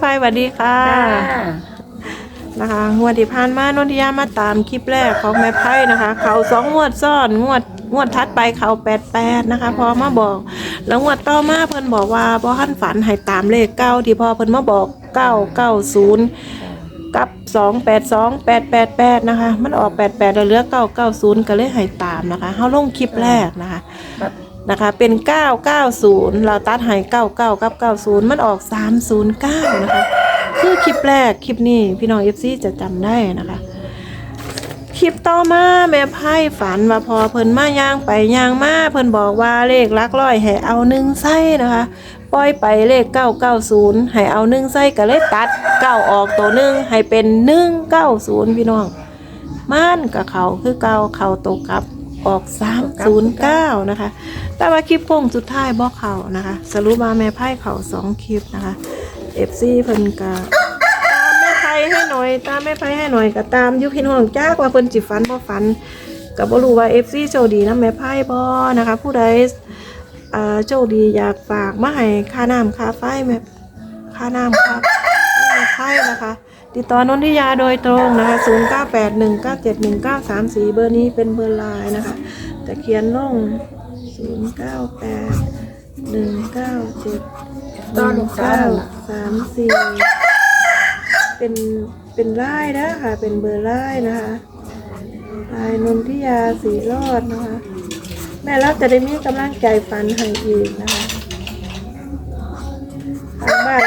ไฟสวัสดีค่ะนะคะงวดที่ผ่านมานนทิยามาตามคลิปแรกของแม่ไพ่นะคะ เขาสองงวดซ้อนงวดงวดทัดไปเขาแปดแปดนะคะ พอมาบอก แล้วงวดต่อมาเพิ่นบอกว่าพอหันฝันให้ตามเลขเก้าที่พอเพิ่นมาบอกเก้าเก้าศูนย์กับสองแปดสองแปดแปดแปดนะคะ มันออกแปดแปดเหลือเก้าเก้าศูนย์ก็เลยให้ตามนะคะเขาลงคลิปแรกนะคะ นะคะเป็น 990 เราตัดให้99 กับ 90 มันออก 309 นะคะ คือคลิปแรกคลิปนี้พี่น้อง FC จะจำได้นะคะ คลิปต่อมาแม่ไพ่ฝันว่าพอเพิ่นมาย่างไปย่างมาเพิ่นบอกว่าเลขลักร้อยให้เอาหนึ่งไส้นะคะปล่อยไปเลข 990 ให้เอาหนึ่งไส้ก็เลยตัดเก้าออกตัวหนึ่งให้เป็น 190 พี่น้องม่านกับเขาคือเก่าเขาตกกับออก 309 นะคะ แต่ว่าคลิปโค้งสุดท้ายบอกเขานะคะ สรุปมาแม่ไพ่เขาสองคลิปนะคะ FC เพิ่นกะตามแม่ไพ่ให้หน่อย ตามแม่ไพ่ให้หน่อยก็ตามยุพินห่วงจ้ากว่าเพิ่นจิฝันบ่ฝันก็บ่รู้ว่า FC โชคดีนะแม่ไพ่บ่นะคะ ผู้ใดอ่าโชคดีอยากฝากมาให้ค่าน้ำค่าไฟแม่ค่าน้ำค่าแม่ไพ่นะคะติดต่อนนทิยาโดยตรงนะคะ0981971934 เบอร์นี้เป็นเบอร์ไลน์นะคะ แต่เขียนลง 098197ต้อนลูกสาวน่ะ1934เป็นเป็นไล่นะค่ะเป็นเบอร์ไล่นะคะลายนนทิยาสีรอดนะคะ แม่รับจะได้มีกำลังใจฟันให้อีกนะคะทางบ้าน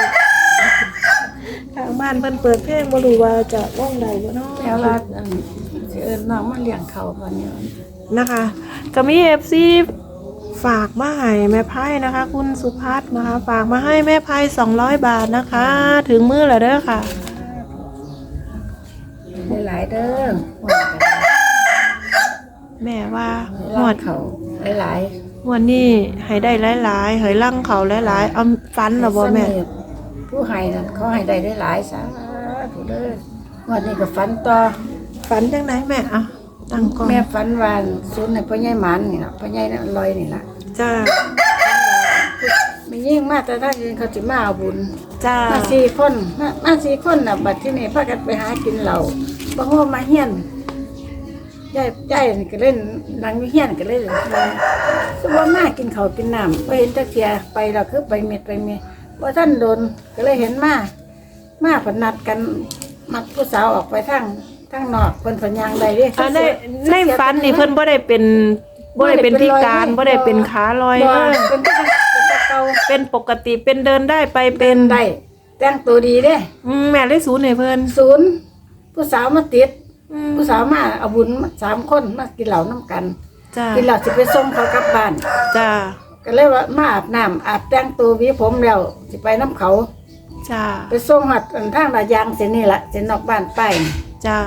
ทางบ้านเพิ่นเปิดเพลงบ่รู้ว่าจะว่องใดบ่เนาะแต่ว่าอันสิเอิ้นน้องมาเลี้ยงเขาบัดนี้นะคะ ก็มี FC ฝากมาให้แม่ไพ่นะคะ คุณสุพัฒน์นะคะ ฝากมาให้แม่ไพ่200บาทนะคะ ถึงมือแล้วเด้อค่ะหลายๆเด้อแม่ว่าหงววดดเขาหลายงวดนี้ให้ได้หลายๆให้ลั่งเขาหลายๆเอาฟันๆเหรอบ่แม่ผู้ให้นั่นเขาให้ได้หลายๆสาธุเด้อหวดนี้ก็ฝันต่อฝันจังไหนแม่อะตั้งกล้องแม่ฝันว่าศูนย์ให้พ่อใหญ่หมันนี่ล่ะพ่อใหญ่นั่นลอยนี่ล่ะ จ้ามียิ่งมาแต่ถ้าอื่นเขาสิมาเอาบุญจ้ามาสี่คนมามาสี่คนน่ะบัดที่นี่พากันไปหากินเหล้าบ่ฮู้มาเฮียนยายยายนี่ก็เล่นนั่งอยู่เฮียนก็เล่นว่าคือว่ามากินข้าวกินน้ำบ่เห็นจักเที่ยไปแล้วคือไปเม็ดไปเม็ดบ่ทันโดนก็เลยเห็นมามาเพนนัดกันมัดผู้สาวออกไปทางทางนอกเพิ่นเพิ่นยางได้เด้อ่าในในฝันนี่เพิ่นบ่ได้เป็น บ่ได้เป็นพิการบ่ได้เป็นขาลอยบ่เลยเป็นเป็นเป็นตะเกาเป็นปกติเป็นเดินได้ไปเป็นได้แต่งตัวดีเด้อืมแม่เลยศูนย์ให้เพิ่นศูนย์ผู้สาวมาติดอืมผู้สาวมาเอาบุญมาสามคนมากินเหล้าน้ำกันจ้ากินเหล้าสิไปส่งเขากลับบ้านจ้าก็เลยว่ามาอาบน้ำอาบแต่งตัวหวีผมแล้วสิไปน้ำเขาจ้าไปส่งหัดอันทางระยางเส้นนี่แหละเส้นนอกบ้านไปจ้า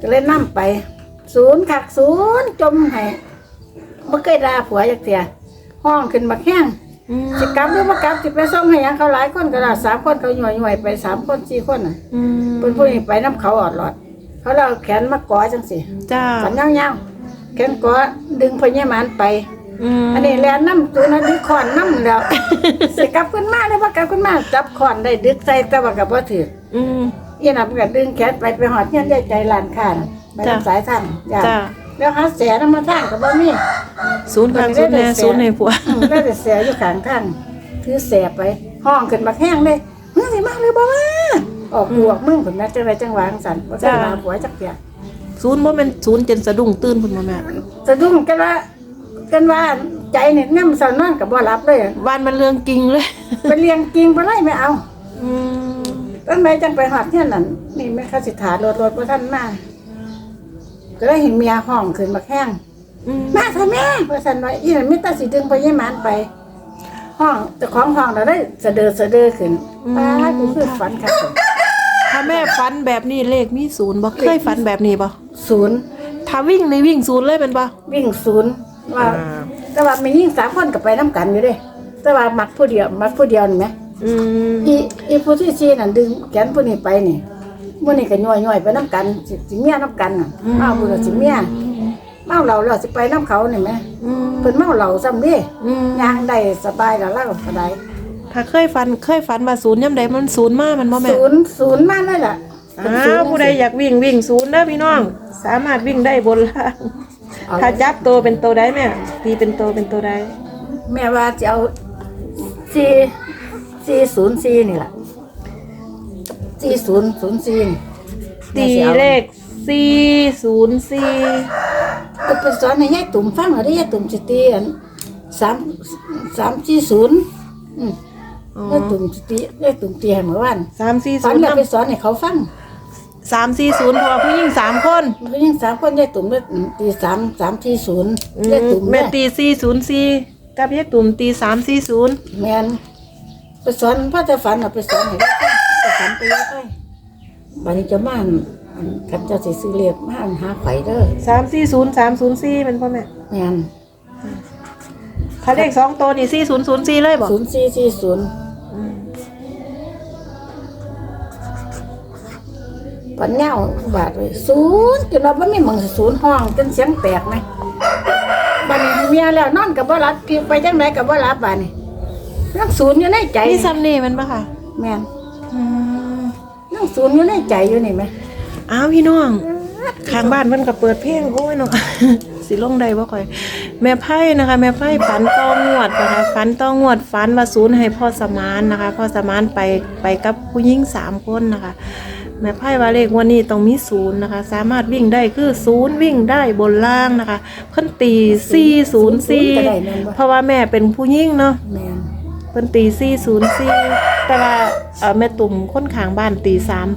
ก็เลยนั่ไป ศูนย์ขักศูนย์จมให้ บ่เคยด่าผัวจักเสียห้องขึ้นมาแข้งอืมสิกลับหรือบ่กลับสิไปส่งให้หยังเขาหลายคนก็ได้สามคนเขาหน่วยหน่วยๆไปสามคนสี่คนน่ะอืมเพิ่นผู้นี้ไปน้ำเขาออดหลอด เขาเราแขนมากอจังสิจ้าสันยาวๆแขนกอดึงพญามานไปอืมอันนี้แลน้ำตัวนั้นดึงขอนน้ำแล้วสิกลับขึ้นมาเลยว่ากลับขึ้นมาจับขอนได้ดึกใส่แต่ว่ากับว่าถืออืมอีนับก็ดึงแขนไปไปหอดเงี้ยใจใจลานข้านไปจ้ะทางสายทางอย่าจ้า แล้วหาแสน้ำมาทางกับบ่มีศูนย์ค่ะศูนย์แน่ศูนย์ในผัวอืมได้แต่แสอยู่ข้างทางถือแสไปห้องขึ้นมาแห้งเลยมึงสิมาหรือบ่มาออกบวกมึงผลแม่จังไรจังหวางสันบ่ใช่จ้ะมาผัวจักเดียศูนย์บ่แม่นศูนย์จนสะดุ้งตื่นพุ่นบ่แม่สะดุ้งกันว่ากันว่าใจเนี่ยง่ำเสานอนกับบ่รับเลยบ้านมันเรื่องจริงเลยไปเลี้ยงกิงไปไล่ไม่เอาอืมตั้งแต่จังไปหอดเนี่ยนั่นนี่แม่ข้าสิถารถรถพระท่านมา ก็ได้เห็นเมียห้องขึ้นมาแข้งอืมมาค่ะแม่พระท่านว่าอีนั่นมิตรสิดึงไปยี่หมานไป ห้องเจะของห้องเราได้เสะเดอเสะเดอขึ้นป้ากูคือฝันค่ะถ้าแม่ฝันแบบนี้เลขมีศูนย์บ่เคยฝันแบบนี้บ่ศูนย์ถ้าวิ่งในวิ่งศูนย์เลยเป็นบ่วิ่งศูนย์ว่า แต่ว่ามียิ่งสามคนกับไปน้ำกันอยู่เด้ แต่ว่ามักผู้เดียวมักผู้เดียวนี่ไหมอืมอีอีผู้ที่ซีนั่นดึงแขนผู้นี้ไปนี่ ผู้นี้ก็ย่อยย่อยๆไปน้ำกันสิสิเมียน้ำกันน่ะเมาผู้ละสิเมียเมาเราเราสิไปน้ำเขานี่ไหมอืมเพิ่นเมาเราซ้ำเดิอืมย่างได้สบายแล้วเล่าก็ได้ถถ้าเคยฝันเคยฝันมาศูนย์ย่ำใดมันศูนย์มามันบ่แม่ศูนย์ศูนย์มาเลยล่ะอ้าวผู้ใดอยากวิ่งวิ่งศูนย์เด้อพี่น้อง สามารถวิ่งได้บนล่างเอาถ้าจับตัวเป็นตัวใดแม่ตีเป็นตัวเป็นตัวใดแม่ว่าจะเอาสี่สี่ศูนย์สี่นี่แหละ สี่ศูนย์ศูนย์สี่นี่แม่ตีสิอาเลขสี่ศูนย์สี่ก็ไปสอนให้ยายตุ่มฟังเอาได้ยายตุ่มสิตีอันสามสามสี่ศูนย์อืมอ๋อยายตุ่มสิตียายตุ่มตีให้เมื่อวานสามสี่ฝัศูนนย์แล้วไปสอนให้เขาฟังสามสี่ศูนย์เพราะว่าผู้หญิงสามคนเพราะยังสามคนยายตุ่มได้ตีสามสามสี่ศูนย์อืยายตุ่มมแม่แม่ตีสี่ศูนย์สี่กับยายตุ่มตีสามสี่ศูนย์แม่นไปสอนพ่อจะฝันเอาไปสอนให้ไป ฝันไปยังไงบัดนี้จะมาอันกันเจะสิซื้อเรียกมาอันหาไข่เด้อสามสี่ศูนย์สามศูนย์สี่เป็นพ่อแม่แม่นถ้าเลขสองตัวนี่สี่ศูนย์ศูนย์สี่เลยบอกศูนย์สี่สี่ศูนย์ปัญญาบาทเลยศูนย์จนเราไม่มีหมึงศูนย์ห้องจนเสียงแตกไหมบัดนี้เมียแล้วนอนกับบ่หลับกินไปจังไดกับบ่หลับบัดนี้นั่งศูนย์อยู่ในใจนี่ซัมนี่มันปะค่ะ แม่นอืมนั่ง ศูนย์อยู่ในใจอยู่นี่ไหมอ้าวพี่น้องข้างบ้านมันก็เปิดเพลงโอ้ยเนาะ สิลงใดบ่ค่อย แม่ไพ่นะคะ แม่ไพ่ฝันต้องงวดนะคะฝันต้องงวดฝันว่าศูนย์ให้พ่อสมานนะคะ พ่อสมานไปไปกับผู้หญิงสามคนนะคะ แม่ไพ่ว่าเลขวันนี้ต้องมีศูนย์นะคะ สามารถวิ่งได้คือศูนย์วิ่งได้บนล่างนะคะเพิ่นตีสี่ศูนย์สี่เพราะว่าแม่เป็นผู้หญิงเนาะแม่นเพิ่นตี404แต่ว่าเอ่อแม่ตุ่มคนข้างบ้านตี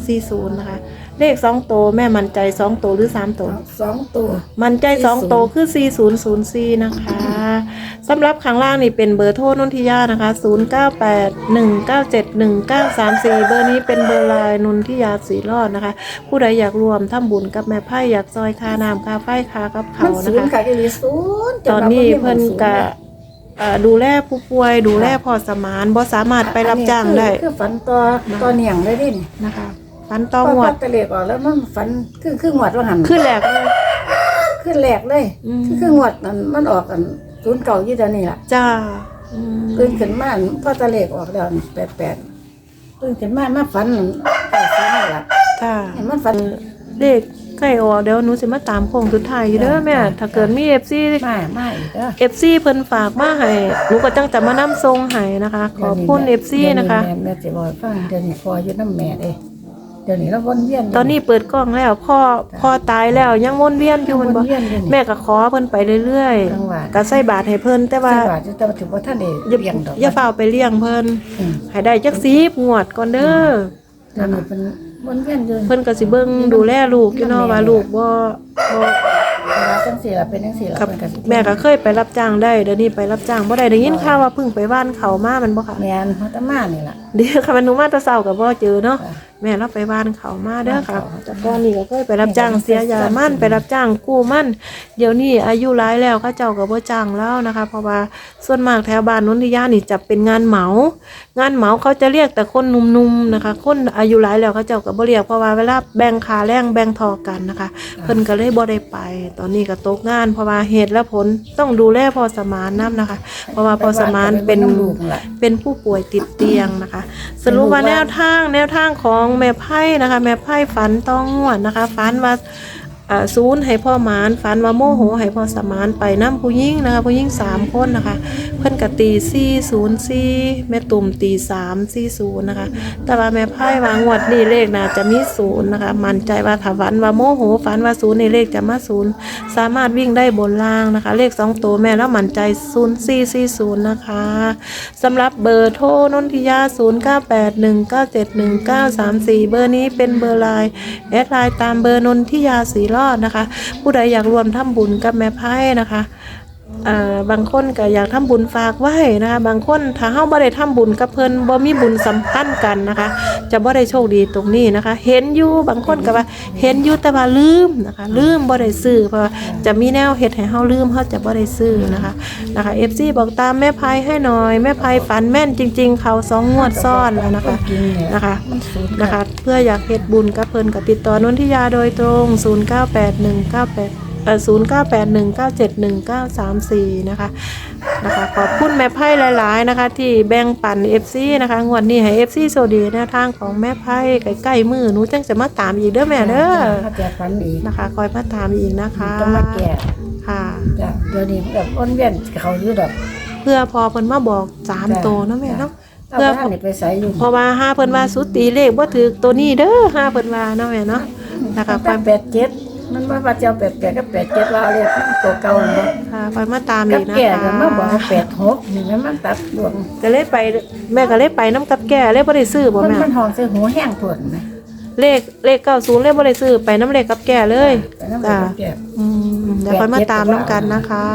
340นะคะ เลข2โตวแม่มั่นใจ2โตวหรือ3โตวสองตัวมั่นใจ2โตวคือ4004นะคะสำหรับข้างล่างนี่เป็นเบอร์โทรนนทิยานะคะ0981971934เบอร์นี้เป็นเบอร์ไลน์นนทิยาสีรอดนะคะ ผู้ใดอยากรวมทำบุญกับแม่ไพ่อยากซอยคาน้ำคาไฟคากับเขามันนะศูนย์คะค่ะอีหลีศูนย์ตอนนี้เพิ่นกะ เอ่อดูแลผู้ป่วยดูแลพอสมานบ่สามารถไปรับจ้างได้คือคือฝันต่อต่อเนียงได้ดินี่นะคะฟันต้องหวดพอตะเล็กออกแล้วมันฝันคือคือหวดว่าหันขึ้นแหลกเลยขึ้นแหลกเลยอืม คือคือหวดมันมันออกกันศูนย์เก่ายี่เดยวนี่ล่ะจ้าอืมตื่นขึ้นมาพอตะเล็กออกแล้วแปดแปดตื่นขึ้นมามาฝันเก้าศูนย์นี่ล่ะค่ะเห็นมันฝันเลข ใกล้ออกเดี๋ยวหนูสิมาตามโค้งสุดท้ายอยู่เด้อแม่ ถ้าเกิดมี FC ไม่ไม่เด้อ FC เพิ่นฝากมาให้หนูก็จังจะมานำทรงให้นะคะ ขอบคุณ FC นะคะแม่แม่จะบอกให้ฟังเดี๋ยวนี้พออยู่น้ำแม่เด้เดี๋ยวนี้เราวนเวียนยู่ตอนนี้เปิดกล้องแล้วพ่อพ่อตายแล้วยังวนเวียนอยู่มันบ่วนเวียนอยู่นี่แม่ก็ขอเพิ่นไปเรื่อยจังหวะๆก็ใส่บาตรให้เพิ่นแต่ว่าใช่บาทจะถือว่าท่านเองอย่าเลี้ยงดอกอย่าเฝ้าไปเลี้ยงเพิ่นอืมให้ได้จักสีบงวดก่อนเด้อเดี๋ยวนี้เป็น วนเวียนอยู่เพิ่นก็สิเบิ่งดูแลลูกอยู่เนาะว่าลูกบ่บ่เวลาจังสี่ละเป็นจังสี่ละกับเพิ่นก็สิแม่ก็เคยไปรับจ้างได้เดี๋ยวนี้ไปรับจ้างบ่ได้ได้ยินข่าวว่าเพิ่งไปบ้านเขามามันบ่ค่ะแม่นพัตมานี่ล่ะเดี๋ยวค่ะมันหนูมาแตะเช้าก็บ่เจอเนาะค่ะ แม่เราไปบ้านเขามาเด้อค่ะบ้านเขาแต่ก่อนนี้ก็เคยไปรับจ้างเสียยามั่นไปรับจ้างกู้มั่นเดี๋ยวนี้อายุหลายแล้วเขาเจ้าก็บ่จ้างแล้วนะคะ เพราะว่าส่วนมากแถวบ้านนนทิยานี่จะเป็นงานเหมา งานเหมาเขาจะเรียกแต่คนหนุ่มๆนะคะ คนอายุหลายแล้วเขาเจ้าก็บ่เรียกเพราะว่าเวลาแบ่งค่าแรงแบ่งทอกันนะคะ เพิ่นก็เลยบ่ได้ไป ตอนนี้ก็ตกงาน เพราะว่าเหตุและผลต้องดูแลพอสมานนํนะคะ เพราะว่าพอสมานเป็นไปบ้านก็ไปเบิ่งน้ำลูกนั่นแหละเป็นผู้ป่วยติดเตียงนะคะ สรุปว่าแนวทางแนวทางของแม่ไพ่นะคะ แม่ไพ่ฝันต้องงวดนะคะฝันว่าอ่า ศูนย์ให้พ่อหมานฝันว่าโมโหให้พ่อสมานไปน้ำผู้ยิ่งนะคะผู้ยิ่งสามคนนะคะ เพิ่อนกตีสี่ศูนย์สี่แม่ตุ่มตีสามสี่ศูนย์นะคะ แต่ว่าแม่ไพ่วางงวดนี่เลขน่าจะมีศูนย์นะคะ มั่นใจว่าถ้าฝันว่าโมโหฝันว่าศูนย์ในเลขจะมาศูนย์สามารถวิ่งได้บนล่างนะคะ เลขสองตัวแม่แล้วมั่นใจศูนย์สี่สี่ศูนย์นะคะสำหรับเบอร์โทรนนทิยา0 9 8 1 9 7 1 9 3 4เบอร์นี้เป็นเบอร์ไลน์แอดไลน์ตามเบอร์นนทิยาสีรอดนะคะ ผู้ใดอยากรวมทำบุญกับแม่ไพ่นะคะ อ่อบางคนก็อยากทำบุญฝากไว้นะคะบางคนถ้าเฮาบ่ได้ทำบุญกับเพิ่นบ่มีบุญสัมพันธ์กันนะคะ จะบ่ได้โชคดีตรงนี้นะคะ เห็นอยู่บางคนก็ว่า เห็นอยู่แต่ว่าลืมนะคะ ลืมบ่ได้ซื้อเพราะจะมีแนวเฮ็ดให้เฮาลืมเฮาจะบ่ได้ซื้อนะคะนะคะ FC บอกตามแม่พายให้หน่อย แม่พายฝันแม่นจริง ๆ เขาสองงวดซ้อนแล้วนะคะนะคะนศูนย์นะคะ เพื่ออยากเฮ็ดบุญกับเพิ่นก็ติดต่อนนทิยาโดยตรง 098198 เอ่อ0981971934นะคะนะคะขอบคุณแม่ไพ่หลาย ๆ นะคะ ที่แบ่งปัน FC นะคะงวดนี้ให้ FC โซดีแนวทางของแม่ไพ่ใกล้ๆมือหนูจังจะมาตามอีกเด้อแม่เด้อถ้าแก่ฝันอีกนะคะคอยมาตามอีกนะคะต้องมาแก่ค่ะจ้ะเดี๋ยวนี้แบบอ้นเวียนเขาอยู่ดอกเพื่อพอเพิ่นมาบอกสามโตวเนาะแม่เนาะเอาเพื่อบ้านนี่ไปใส่อยู่เพราะว่าห้าเพิ่นว่าสุดตีเลขบ่ถือตัวนี้เด้อห้าเพิ่นว่าเนาะแม่เนาะนะคะคแปอยดแปดเจ็ด มันว่าว่าจะเอาแปดแปดก็แปดเจ็ดว่าเอาเลยตัวเก่าเนาะค่ะคอยมาตามกัอีบกนะแก่คะก็มาบอกว่าแปดหกนี่มันมันตัดดวงก็เลยไปแม่ก็เลยไปน้ำกับแก่เลยบ่ได้ซื้อบ่มันแม่มันหอมใส่หัวแห้งปวดไหมเลขเลข90เลยบ่ได้ซื้อไปน้ำเลขกับแก่เลยไปน้ำจ้าแก่ อืมเดี๋ยวคอยมาตามน้ำกันนะคะ